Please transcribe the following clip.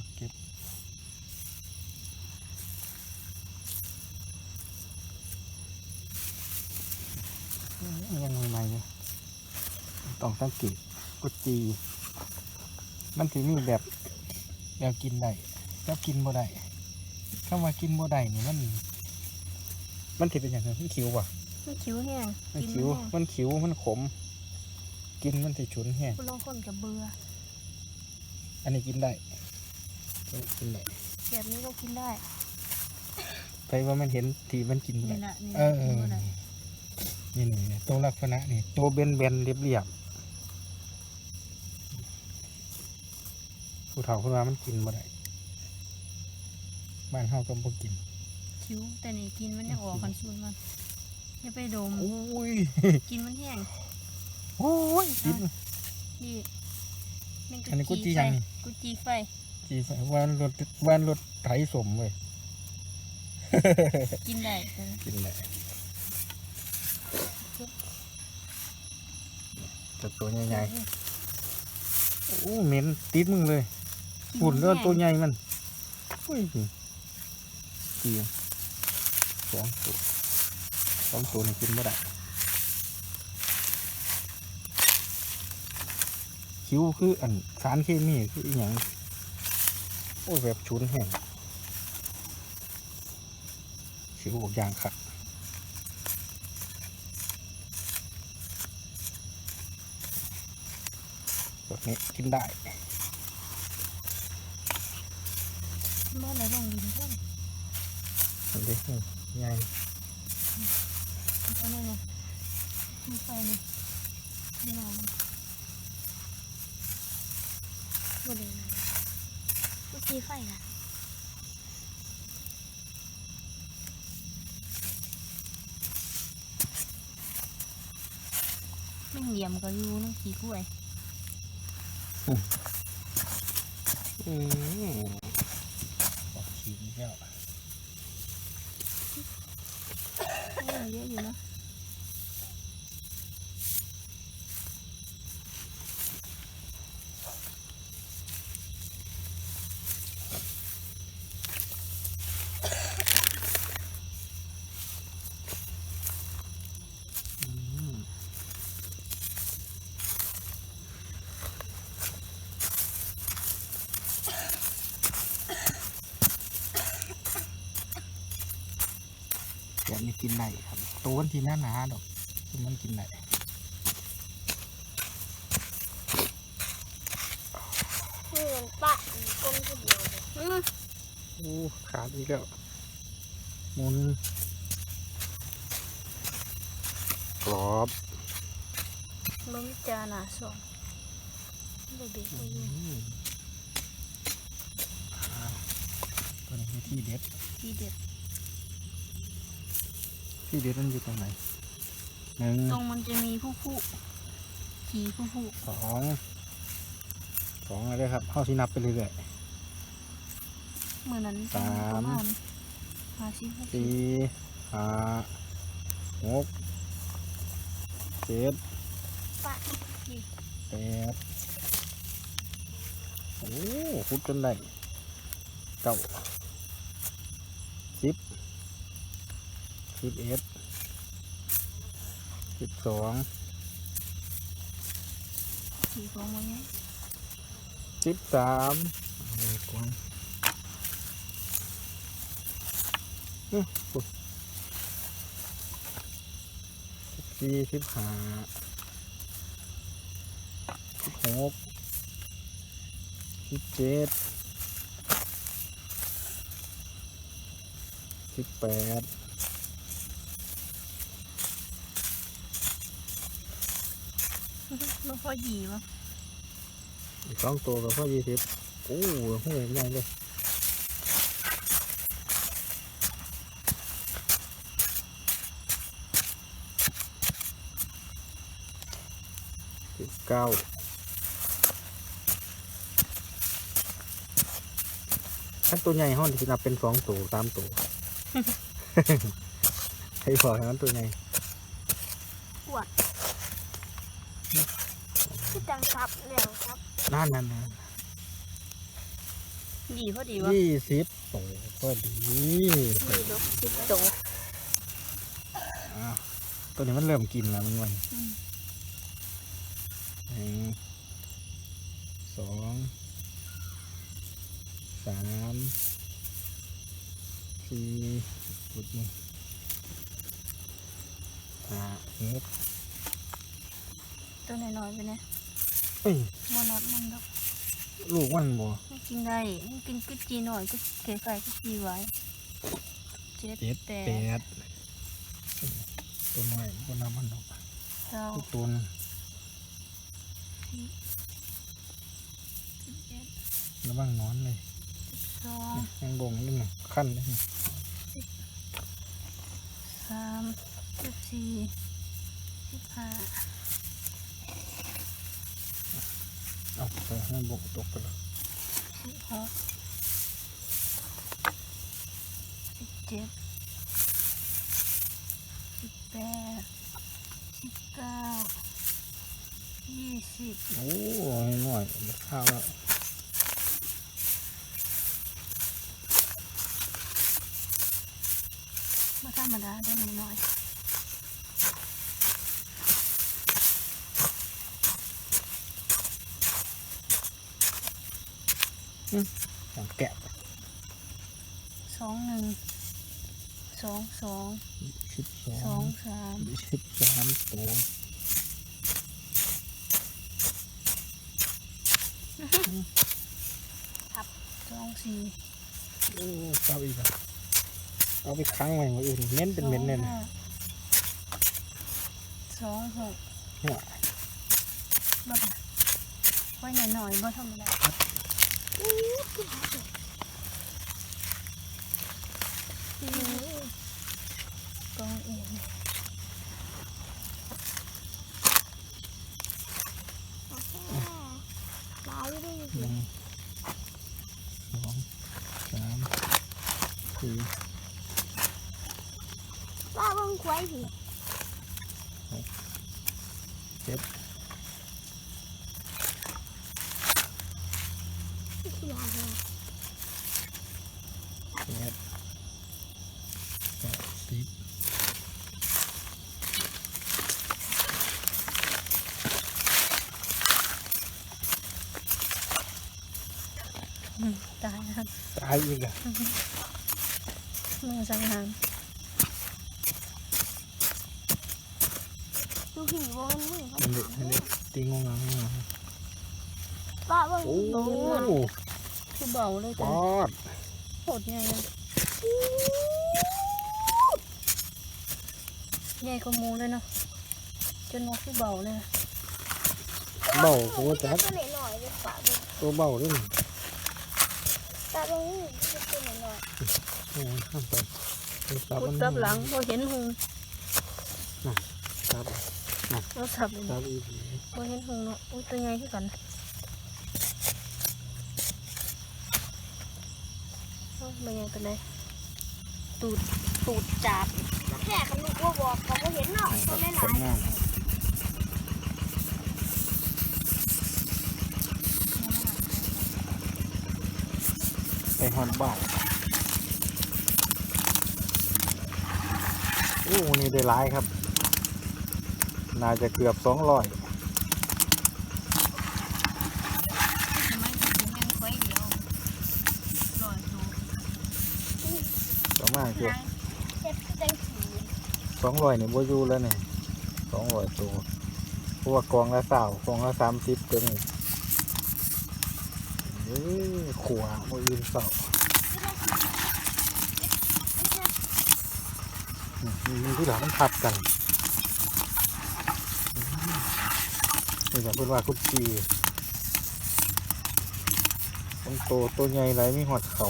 อะเก็บอืมยังใหม่ๆอยู่ต้องสังเกตกุจี มันถือมีแบบแบบกินได้แล้วกินบ่ได้คำว่ากินบ่ได้นี่มัน มันถือเป็นอย่างไรมันคิวป่ะมันคิ้วแห้งมันกิคิวแห้งมันคิวมันขม กินมันถือฉุนแห้งคุณลองคนกับเบื่ออันนี้กินได้ กินได้แบบนี้ก็กินได้ไปว่ามันเห็นทีมันกินบ่นี่ได้นะนี่เอนะอเอกินอบ่ได้นี่นี่นี่ตัวลักษณะนี่ตัวเบนเบนๆเรียบเรียบๆผู้เฒ่าคนว่ามันกินบ่ได้บ้านเฮาก็บ่กินคิ้วแต่นี่กินมันยังออกคันซุนมันอย่าไปดมโอ้ยกินมันแห้งโอ้ยกินนี่แม่งอันนี้กุจีไฟยังนี่กุจีไฟ จีใส่วานรถวานรถไถสมเว้ยกินได้เออกินได้จะตัวใหญ่ๆโอ้เหม็นติดมึงเลยกิหุ่นมัเลือดแห้งตัวใหญ่มันอุ้ยกี่สองตัวสองตัวนี่กินไม่ได้คิ้วคืออันสารเคมีคืออหย่างโอ้ยแบบชุนแห้งคิ้วออกอย่างค่ะแบบนี้กินได้เมื่อไหร่ลงดินเพิ่มเห็นดิใหญ่เอาเลยนะมีไฟนี่นี่นอนมันบ่ได้นะ กุจีไฟนะแม่งเหลี่ยมก็อยู่นั่งขี้กล้วยอืมออกขีดอีกแล้วเออเยอะอยู่นะ แบบนี้กินได้ครับตัวมันที่หน้าหนาดอกที่มันกินได้เหมือนปะก้มทีเดียวเลยอือโอ้ขาดอีกแล้วหมุนกรอบมันจาหนาสองเบบีก็อยู่อืมอ่าตัวนี้มีที่เด็ดทีเด็ด ที่เด็ดมันอยู่ตรงไหนหนึ่งตรงมันจะมีผู้ผู้ขี่ผู้ผู้สองสองอะไรครับเข้าที่นับไปเรื่อยเหมือนนั้นสามประณหาชิผู้ๆสี่ห้าหกเจ็ดปะขี่แปดโอ้พุดจนได้เก้าสิบ สิบเอ็ดสิบสองขี่ของมันเนี่ยสิบสามเอาไว้ก่อนอื้อปุ๊บสิบสี่สิบห้าสิบหกสิบเจ็ดสิบแปด มันพอหยีวะอีกสองตัวกับพ่อยี่สิบโอ้โหโหใหญ่เลยสิบเก้าถ้าตัวใหญ่ห้องจะนับเป็นสองตัวสามตัว ให้พอทั้งนั้นตัวใหญ่คื อจังครับแล้วครับนั่นนั่นนั่นดีพอดีวะยี่สิบโตพอดีดีดอกสิบโตอ้าวตัวนี้มันเริ่มกินแล้วมันวันอืมหนึ่งสองสามสี่ปุดนี่ห้าหก ตัวน้อยๆไปเนี่ยเอ้ยมอนัดมันดอกลูกมันบ่มันกินได้มันกินกุจีหน่อยกุเก๋ไก่กุจีไว้เจ็ดเจ็ดแปแปดดตัวน้อยตัวน้ำมันดอกเก้าตัวตัวนึงสิบเอ็ดระวังนอนเลยสองยังบ่งนี่นะขั้นเลยนี่สามสิบสี่สิบห้า เอาไปให้บ่งตกไปแล้ว สิบหกสิบเจ็ดสิบแปดสิบเก้ายี่สิบ โอ้ยหน่อยเดี๋ยวข้าวแล้ว มาธรรมดาได้หน่อย ของแกะ ๆสองหนึ่ง สองสองสิบสอสองงสามสิบสามตัวสองสี่โอ้เอาอีกแล้วเอาไปค้างไว้อย่างอื่นเน้นเป็นเม็ดเนี่ยนะสองหกหัวบ่ได้ไว้หน่อยหน่อยๆบ่ธรรมดาอกองเอง หนึ่งสองสามสี่ป้าเบิ่งควายสิเจ็ดแปดเก้าสิบ อืมตาย นะครับตายอีกอะมือสังหารดูผีบ่มันมือมันเด็กมันเด็ก ตีงงงงงป้าเบิ่งโอ้คือเบาเลยปจ้ะอดโหดใหญ่เลยใหญ่กว่าหมูเลยเนาะจนนกคือเบาเลยอะเบาโคตรจัจับดตัวหน่อยๆเลยป้าเบิ่งตัวเบาด้วยนี่ป้าเบิ่งนี่มันตัวหน่อยโอ้ยข้ามไปไปซับพุมัดนซับหลังพอเห็นหงซับเราสับเลยซับอีกพอเห็นหงเนาะอุ้ยตัวใหญ่ขึ้นกันโอ้ยมันใหญ่เป็นไรตูดตูดจับๆแค่คันลูกว่าบอกก็บ่เห็นเนาะตัวหลาผลย งาน ไปฮอนบ้านโอ้นี่ได้หลายครับ น่าจะเกือบสองร้อยทำไมถึงงไว้เดียวลอยตัวประมาณเกือบสองร้อยนี่บ่อยู่แล้วเนี่ยสองร้อยตัวพว่ากองละสาวกองละสามสิบตัวนี่ เอ้ขวาบ่ยืนเสามีที่หลังมันทับกันนี่แบบพูดว่าคุดจีต้องโตตัวใหญ่ไรไม่หอดเขา